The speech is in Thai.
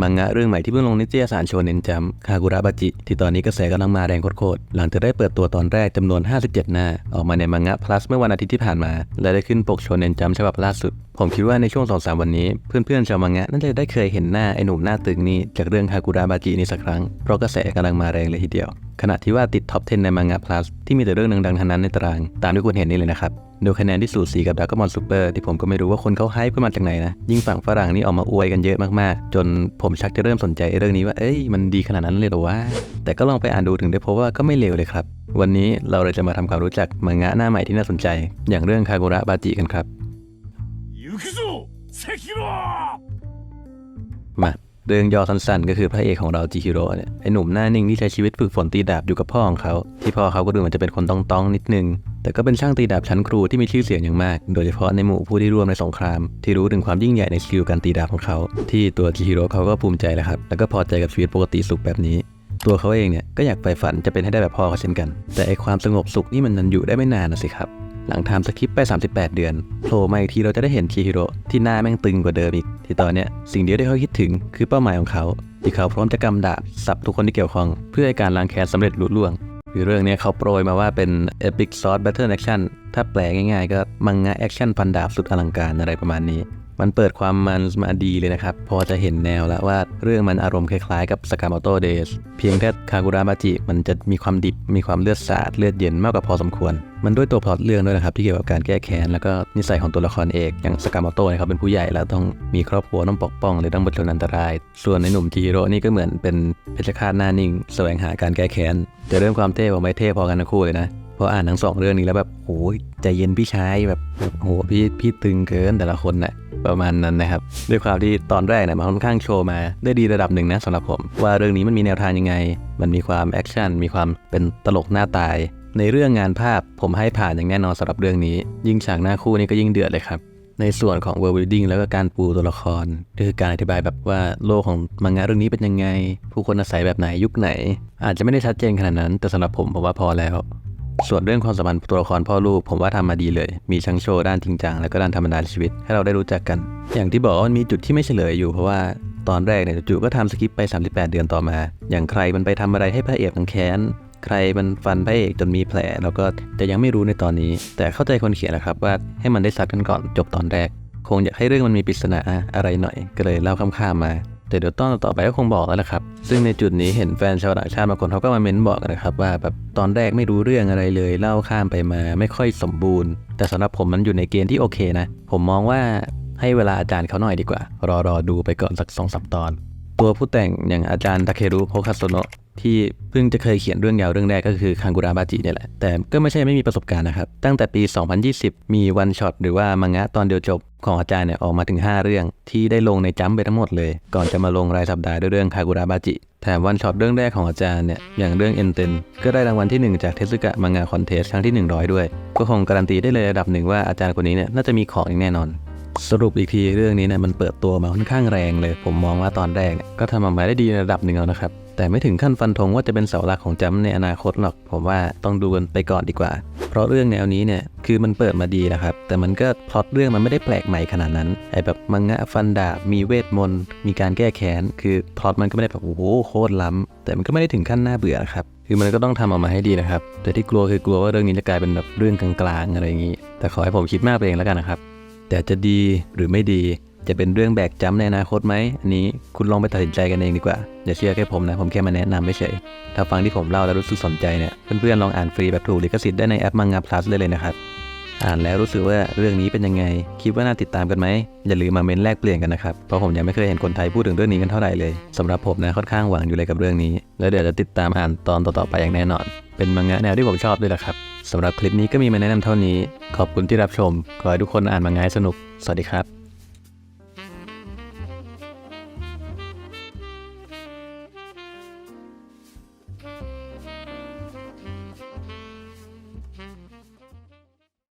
มังงะเรื่องใหม่ที่เพิ่งลงนิตยสารโชเนนจัมคากุระบาจิ ที่ตอนนี้กระแสกำลังมาแรงโคตรๆหลังจากได้เปิดตัวตอนแรกจำนวน 57 หน้า ออกมาในมังงะ plus เมื่อวันอาทิตย์ที่ผ่านมา และได้ขึ้นปกโชเนนจัมฉบับล่าสุด ผมคิดว่าในช่วง 2-3 วันนี้ เพื่อนๆชาวมังงะน่าจะได้เคยเห็นหน้าไอ้หนุ่มหน้าตึงนี้จากเรื่องคากุระบาจินี้สักครั้งเพราะกระแสกำลังมาแรงเลยทีเดียว ขณะที่ว่าติดท็อป 10 ในมังงะ plus ที่มีแต่เรื่องดังๆทั้งนั้นในตาราง ตามที่คุณเห็นนี่เลยนะครับดูคะแนนที่สูสีกับดักมอนซูเปอร์ที่ผมก็ไม่รู้ว่าคนเขาไฮป์ขึ้นมาจากไหนนะ ยิ่งฝั่งฝรั่งนี่ออกมาอวยกันเยอะมากๆ จนผมชักจะเริ่มสนใจเรื่องนี้ว่า เอ้ย มันดีขนาดนั้นเลยหรอวะ แต่ก็ลองไปอ่านดูถึงได้พบว่าก็ไม่เลวเลยครับ วันนี้เราเลยจะมาทำความรู้จักมังงะหน้าใหม่ที่น่าสนใจ อย่างเรื่องคาโกระบาจิกันครับมา เรื่องย่อสั้นๆ ก็คือพระเอกของเราจิฮิโร่เนี่ยไอหนุ่มหน้านิ่งที่ใช้ชีวิตฝึกฝนตีดาบอยู่กับพ่อของเขา ที่พ่อเขาก็ดูเหมือนจะเป็นคนต้องต้องๆนิดนึง แต่ก็เป็นช่างตีดาบชั้นครูที่มีชื่อเสียงอย่างมาก โดยเฉพาะในหมู่ผู้ที่ร่วมในสงคราม ที่รู้ถึงความยิ่งใหญ่ในสกิลการตีดาบของเขา ที่ตัวจิฮิโร่เขาก็ภูมิใจแหละครับแล้วก็พอใจกับชีวิตปกติสุขแบบนี้ ตัวเขาเองเนี่ยก็อยากใฝ่ฝันจะเป็นให้ได้แบบพ่อเขาเช่นกัน แต่ไอความสงบสุขนี่มันนันอยู่ได้ไม่นานนะสิครับ หลังทำสคริปไป 38 เดือนโผล่มาอีกทีเราจะได้เห็นคิฮิโร่ที่หน้าแม่งตึงกว่าเดิมอีก ที่ตอนเนี้ยสิ่งเดียวที่เขาคิดถึงคือเป้าหมายของเขา ที่เขาพร้อมจะกำดาบสับทุกคนที่เกี่ยวข้อง เพื่อให้การล้างแค้นสำเร็จลุล่วงคือเรื่องนี้เขาโปรยมาว่าเป็น Epic Sword Battle Action ถ้าแปลง่ายๆ ก็มังงะแอคชั่นฟันดาบสุดอลังการอะไรประมาณนี้ มันเปิดความมันมาดีเลยนะครับ พอจะเห็นแนวแล้วว่าเรื่องมันอารมณ์คล้ายๆกับ Sakamoto Days เพียงแค่คากุระบาจิมันจะมีความดิบ มีความเลือดสาดเลือดเย็นมากกว่าพอสมควร มันด้วยตัวพล็อตเรื่องด้วยนะครับ ที่เกี่ยวกับการแก้แค้น แล้วก็นิสัยของตัวละครเอกอย่างสกาโมโตเนี่ยเขาเป็นผู้ใหญ่แล้วต้องมีครอบครัวต้องปกป้องเลยต้องบดชนอันตราย ส่วนในหนุ่มจิโร่นี่ก็เหมือนเป็นเพชฌฆาตหน้านิ่ง แสวงหาการแก้แค้นแต่เรื่องความเท่ผมไม่เท่พอกันทั้งคู่เลยนะพออ่านทั้งสองเรื่องนี้แล้วแบบโอ้ยใจเย็นพี่ชายแบบโหพี่พี่ตึงเกินแต่ละคนน่ะ ประมาณนั้นนะครับ ด้วยความที่ตอนแรกเนี่ยมันค่อนข้างโชว์มาได้ดีระดับหนึ่งนะสำหรับผม ว่าเรื่องนี้มันมีแนวทางยังไง มันมีความแอคชั่นมีความเป็นตลกหน้าตาย ในเรื่องงานภาพผมให้ผ่านอย่างแน่นอนสำหรับเรื่องนี้ ยิ่งฉากหน้าคู่นี่ก็ยิ่งเดือดเลยครับในส่วนของ world building แล้วก็การปูตัวละครก็คือการอธิบายแบบว่าโลกของมังงะเรื่องนี้เป็นยังไง ผู้คนอาศัยแบบไหนยุคไหน อาจจะไม่ได้ชัดเจนขนาดนั้น แต่สำหรับผมผมว่าพอแล้ว ส่วนเรื่องความสัมพันธ์ตัวละครพ่อลูกผมว่าทำมาดีเลย มีทั้งโชว์ด้านจริงจังแล้วก็ด้านธรรมดาในชีวิตให้เราได้รู้จักกัน อย่างที่บอกว่ามันมีจุดที่ไม่เฉลยอยู่เพราะว่าตอนแรกเนี่ยจู่ก็ทำสคริปต์ไป 38 เดือนต่อมา อย่างใครมันไปทำอะไรให้พระเอกมันแค้นใครมันฟันพระเอกจนมีแผลแล้วก็จะยังไม่รู้ในตอนนี้ แต่เข้าใจคนเขียนนะครับว่าให้มันได้ซัดกันก่อนจบตอนแรก คงอยากให้เรื่องมันมีปริศนาอะไรหน่อย ก็เลยเล่าข้ามๆมา แต่เดี๋ยวตอนต่อไปก็คงบอกแล้วแหละครับ ซึ่งในจุดนี้เห็นแฟนชาวต่างชาติบางคนเขาก็มาเม้นบอกกันนะครับ ว่าแบบตอนแรกไม่รู้เรื่องอะไรเลยเล่าข้ามไปมาไม่ค่อยสมบูรณ์ แต่สำหรับผมมันอยู่ในเกณฑ์ที่โอเคนะ ผมมองว่าให้เวลาอาจารย์เขาหน่อยดีกว่า รอรอดูไปก่อนสักสองสามตอน ตัวผู้แต่งอย่างอาจารย์ทาเครุโฮคาโซโนะ ที่เพิ่งจะเคยเขียนเรื่องยาวเรื่องแรกก็คือคังกุระบาจิเนี่ยแหละ แต่ก็ไม่ใช่ไม่มีประสบการณ์นะครับ ตั้งแต่ปี 2020 มีวันช็อตหรือว่ามังงะตอนเดียวจบของอาจารย์เนี่ยออกมาถึง 5 เรื่อง ที่ได้ลงในจัมป์ไปทั้งหมดเลย ก่อนจะมาลงรายสัปดาห์ด้วยเรื่องคากุระบาจิ แถมวันช็อตเรื่องแรกของอาจารย์เนี่ยอย่างเรื่องเอ็นเตนก็ได้รางวัลที่ 1 จากเทสึกะมังงะคอนเทสครั้งที่ 100 ด้วย ก็คงการันตีได้เลยระดับหนึ่งว่าอาจารย์คนนี้เนี่ยน่าจะมีของอย่างแน่นอน สรุปอีกทีเรื่องนี้เนี่ยมันเปิดตัวมาค่อนข้างแรงเลย ผมมองว่าตอนแรกก็ทำออกมาได้ดีในระดับหนึ่งแล้วนะครับ แต่ไม่ถึงขั้นฟันธงว่าจะเป็นเสาหลักของจัมในอนาคตหรอกผมว่าต้องดูกันไปก่อนดีกว่า เพราะเรื่องแนวนี้เนี่ยคือมันเปิดมาดีนะครับ แต่มันก็พล็อตเรื่องมันไม่ได้แปลกใหม่ขนาดนั้นไอแบบมังงะฟันดาบมีเวทมนต์มีการแก้แค้นคือพล็อตมันก็ไม่ได้แบบโอ้โหโคตรล้ำแต่มันก็ไม่ได้ถึงขั้นน่าเบื่อนะครับคือมันก็ต้องทำออกมาให้ดีนะครับ แต่ที่กลัวคือกลัวว่าเรื่องนี้จะกลายเป็นแบบเรื่องกลางๆอะไรอย่างนี้ แต่ขอให้ผมคิดมากไปเองแล้วกันนะครับ แต่จะดีหรือไม่ดี จะเป็นเรื่องแบกจำในอนาคตไหมอันนี้คุณลองไปตัดสินใจกันเองดีกว่า อย่าเชื่อแค่ผมนะ ผมแค่มาแนะนำไม่เฉยถ้าฟังที่ผมเล่าแล้วรู้สึกสนใจเนี่ยเพื่อนๆลองอ่านฟรีแบบถูกลิขสิทธิ์ได้ในแอปมังงะ plus เลยเลยนะครับอ่านแล้วรู้สึกว่าเรื่องนี้เป็นยังไง คิดว่าน่าติดตามกันไหม อย่าลืมมาเมนแลกเปลี่ยนกันนะครับ เพราะผมยังไม่เคยเห็นคนไทยพูดถึงเรื่องนี้กันเท่าไหร่เลยสำหรับผมนะค่อนข้างหวังอยู่เลยกับเรื่องนี้ แล้วเดี๋ยวจะติดตามอ่านตอนต่อๆไปอย่างแน่นอน เป็นมังงะแนวที่ผมชอบด้วยละครับ สำหรับคลิปนี้ก็มีมาแนะนำเท่านี้ ขอบคุณที่รับชม ขอให้ทุกคนอ่านมังงายสนุก สวัสดีครับ